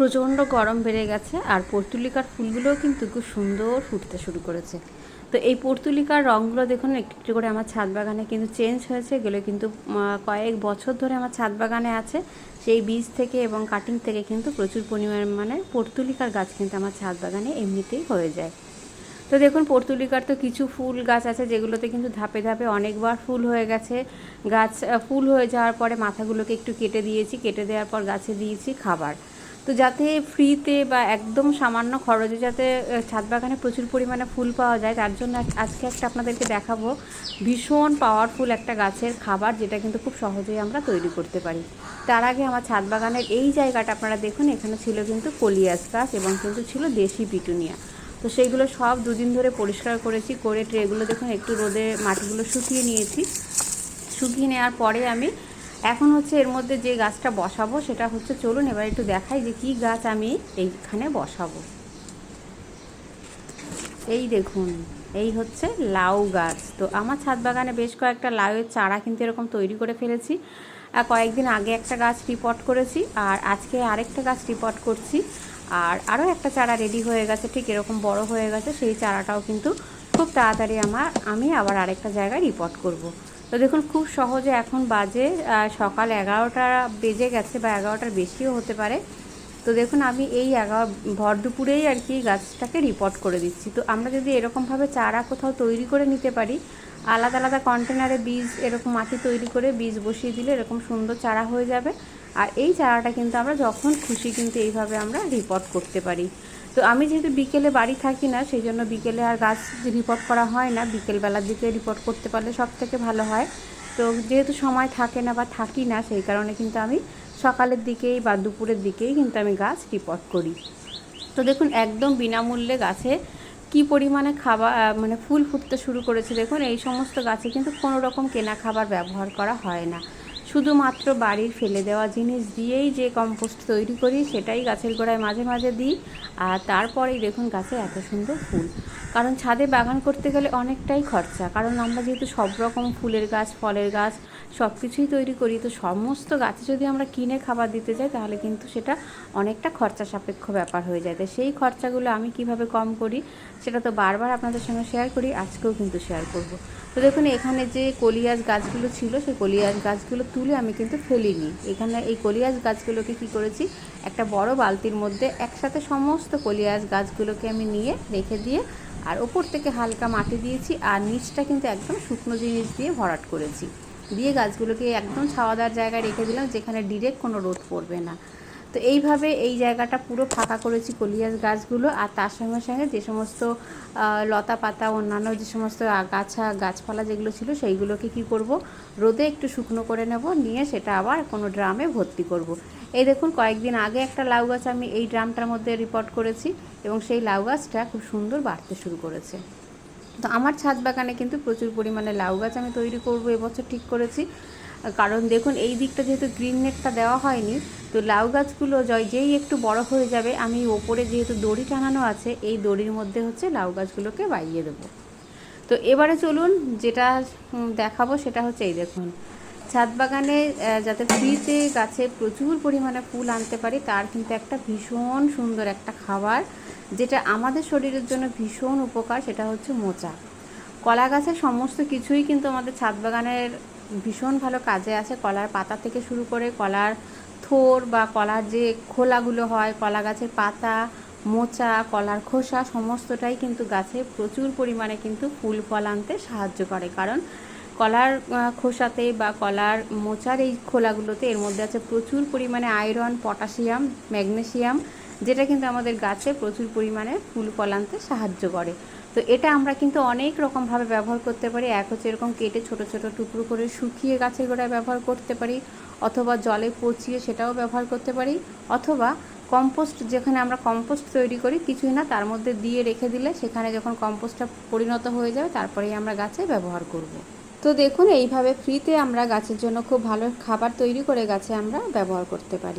প্রচণ্ড গরম বেড়ে গেছে আর পর্তুলিকার ফুলগুলোও কিন্তু খুব সুন্দর ফুটতে শুরু করেছে। তো এই পর্তুলিকার রঙগুলো দেখুন, একটু একটু করে আমার ছাদ বাগানে কিন্তু চেঞ্জ হয়েছে। এগুলো কিন্তু কয়েক বছর ধরে আমার ছাদ বাগানে আছে। সেই বীজ থেকে এবং কাটিং থেকে কিন্তু প্রচুর পরিমাণে পর্তুলিকার গাছ কিন্তু আমার ছাদ বাগানে এমনিতেই হয়ে যায়। তো দেখুন, পর্তুলিকার তো কিছু ফুল গাছ আছে যেগুলোতে কিন্তু ধাপে ধাপে অনেকবার ফুল হয়ে গেছে। গাছ ফুল হয়ে যাওয়ার পরে মাথাগুলোকে একটু কেটে দিয়েছি। কেটে দেওয়ার পর গাছে দিয়েছি খাবার। তো যাতে ফ্রিতে বা একদম সামান্য খরচে যাতে ছাদ বাগানে প্রচুর পরিমাণে ফুল পাওয়া যায়, তার জন্য আজকে একটা আপনাদেরকে দেখাবো ভীষণ পাওয়ারফুল একটা গাছের খাবার, যেটা কিন্তু খুব সহজেই আমরা তৈরি করতে পারি। তার আগে আমার ছাদ বাগানের এই জায়গাটা আপনারা দেখুন, এখানে ছিল কিন্তু কলিয়াস গাছ এবং কিন্তু ছিল দেশি পিটুনিয়া। তো সেইগুলো সব দুদিন ধরে পরিষ্কার করেছি, করে ট্রেগুলো দেখুন, একটু রোদে মাটিগুলো শুকিয়ে নিয়েছি। শুকিয়ে নেওয়ার পরে আমি এখন হচ্ছে এর মধ্যে যে গাছটা বসাবো সেটা হচ্ছে চলুন এবার একটু দেখাই যে কী গাছ আমি এইখানে বসাবো। এই দেখুন, এই হচ্ছে লাউ গাছ। তো আমার ছাদ বাগানে বেশ কয়েকটা লাউয়ের চারা কিন্তু এরকম তৈরি করে ফেলেছি। আর কয়েকদিন আগে একটা গাছ রিপোর্ট করেছি আর আজকে আরেকটা গাছ রিপোর্ট করছি। আর আরও একটা চারা রেডি হয়ে গেছে, ঠিক এরকম বড় হয়ে গেছে, সেই চারাটাও কিন্তু খুব তাড়াতাড়ি আমার, আমি আবার আরেকটা জায়গায় রিপোর্ট করব। তো দেখুন, খুব সহজে এখন বাজে সকাল এগারোটা বেজে গেছে বা এগারোটার বেশিও হতে পারে। তো দেখুন, আমি এই এগারো, ভর দুপুরেই আর কি গাছটাকে রিপোর্ট করে দিচ্ছি। তো আমরা যদি এরকমভাবে চারা কোথাও তৈরি করে নিতে পারি, আলাদা আলাদা কন্টেনারে বীজ, এরকম মাটি তৈরি করে বীজ বসিয়ে দিলে এরকম সুন্দর চারা হয়ে যাবে। আর এই চারাটা কিন্তু আমরা যখন খুশি কিন্তু এইভাবে আমরা রিপোর্ট করতে পারি। তো আমি যেহেতু বিকেলে বাড়ি থাকি না, সেই জন্য বিকেলে আর গাছ রিপোর্ট করা হয় না। বিকেলবেলার দিকে রিপোর্ট করতে পারলে সব থেকে ভালো হয়। তো যেহেতু সময় থাকে না বা থাকি না, সেই কারণে কিন্তু আমি সকালের দিকেই বা দুপুরের দিকেই কিন্তু আমি গাছ রিপোর্ট করি। তো দেখুন, একদম বিনামূল্যে গাছে কি পরিমাণে খাবার মানে ফুল ফুটতে শুরু করেছে, দেখুন, এই সমস্ত গাছে কিন্তু কোনো রকম কেনা খাবার ব্যবহার করা হয় না। শুধুমাত্র বাড়ির ফেলে দেওয়া জিনিস দিয়েই যে কম্পোস্ট তৈরি করি, সেটাই গাছের গোড়ায় মাঝে মাঝে দিই। আর তারপরেই দেখুন গাছে এত সুন্দর ফুল। কারণ ছাদে বাগান করতে গেলে অনেকটাই খরচা। কারণ আমরা যেহেতু সব রকম ফুলের গাছ, ফলের গাছ সব কিছুই তৈরি করি, তো সমস্ত গাছে যদি আমরা কিনে খাবার দিতে যাই, তাহলে কিন্তু সেটা অনেকটা খরচা সাপেক্ষ ব্যাপার হয়ে যায়। তো সেই খরচাগুলো আমি কীভাবে কম করি, সেটা তো বারবার আপনাদের সঙ্গে শেয়ার করি, আজকেও কিন্তু শেয়ার করব। তো দেখুন, এখানে যে কলিয়াস গাছগুলো ছিল, সেই কলিয়াস গাছগুলো তুলে আমি কিন্তু ফেলিনি। এখানে এই কলিয়াস গাছগুলোকে কি করেছি? একটা বড় বালতির মধ্যে একসাথে সমস্ত কলিয়াস গাছগুলোকে আমি নিয়ে রেখে দিয়ে আর ওপর থেকে হালকা মাটি দিয়েছি আর নিচটা কিন্তু একদম শুকনো জিনিস দিয়ে ভরাট করেছি। দিয়ে গাছগুলোকে একদম ছাওয়াদার জায়গায় রেখে দিলাম যেখানে ডিরেক্ট কোনো রোদ পড়বে না। তো এইভাবে এই জায়গাটা পুরো ফাঁকা করেছি কলিয়াস গাছগুলো আর তার সঙ্গে সঙ্গে যে সমস্ত লতা পাতা, অন্যান্য যে সমস্ত আগাছা গাছপালা যেগুলো ছিল সেইগুলোকে কি করব, রোদে একটু শুকনো করে নেব, নিয়ে সেটা আবার কোনো ড্রামে ভর্তি করব। এই দেখুন কয়েকদিন আগে একটা লাউ গাছ আমি এই ড্রামটার মধ্যে রিপোর্ট করেছি এবং সেই লাউ গাছটা খুব সুন্দর বাড়তে শুরু করেছে তো আমার ছাদ বাগানে কিন্তু প্রচুর পরিমাণে লাউ গাছ আমি তৈরি করব, এবছর ঠিক করেছি কারণ দেখুন, এই দিকটা যেহেতু গ্রিন নেটটা দেওয়া হয়নি, তো লাউ গাছগুলো জয়, যেই একটু বড় হয়ে যাবে, আমি ওপরে যেহেতু দড়ি টাঙানো আছে, এই দড়ির মধ্যে হচ্ছে লাউ গাছগুলোকে বাইয়ে দেবো। তো এবারে চলুন, যেটা দেখাবো সেটা হচ্ছে এই দেখুন। ছাদ বাগানে যাতে ফ্রিতে গাছে প্রচুর পরিমাণে ফুল আনতে পারি, তার কিন্তু একটা ভীষণ সুন্দর একটা খাবার, যেটা আমাদের শরীরের জন্য ভীষণ উপকার, সেটা হচ্ছে মোচা। কলা গাছের সমস্ত কিছুই কিন্তু আমাদের ছাদ বাগানের ভীষণ ভালো কাজে আসে। কলার পাতা থেকে শুরু করে কলার থোর বা কলার যে খোলাগুলো হয়, কলা গাছের পাতা, মোচা, কলার খোসা, সমস্তটাই কিন্তু গাছে প্রচুর পরিমাণে কিন্তু ফুল ফল আনতে সাহায্য করে। কারণ কলার খোসাতে বা কলার মোচার এই খোলাগুলোতে এর মধ্যে আছে প্রচুর পরিমাণে আয়রন, পটাশিয়াম ম্যাগনেসিয়াম যেটা কিন্তু আমাদের গাছে প্রচুর পরিমাণে ফুল ফল আনতে সাহায্য করে। তো এটা আমরা কিন্তু অনেক রকমভাবে ব্যবহার করতে পারি। এক হচ্ছে এরকম কেটে ছোট ছোট টুকরো করে শুকিয়ে গাছের গোড়ায় ব্যবহার করতে পারি, অথবা জলে পচিয়ে সেটাও ব্যবহার করতে পারি, অথবা কম্পোস্ট যেখানে আমরা কম্পোস্ট তৈরি করি কিছুই না, তার মধ্যে দিয়ে রেখে দিলে সেখানে যখন কম্পোস্টটা পরিণত হয়ে যাবে, তারপরেই আমরা গাছে ব্যবহার করব। তো দেখুন, এইভাবে ফ্রিতে আমরা গাছের জন্য খুব ভালো খাবার তৈরি করে গাছে আমরা ব্যবহার করতে পারি।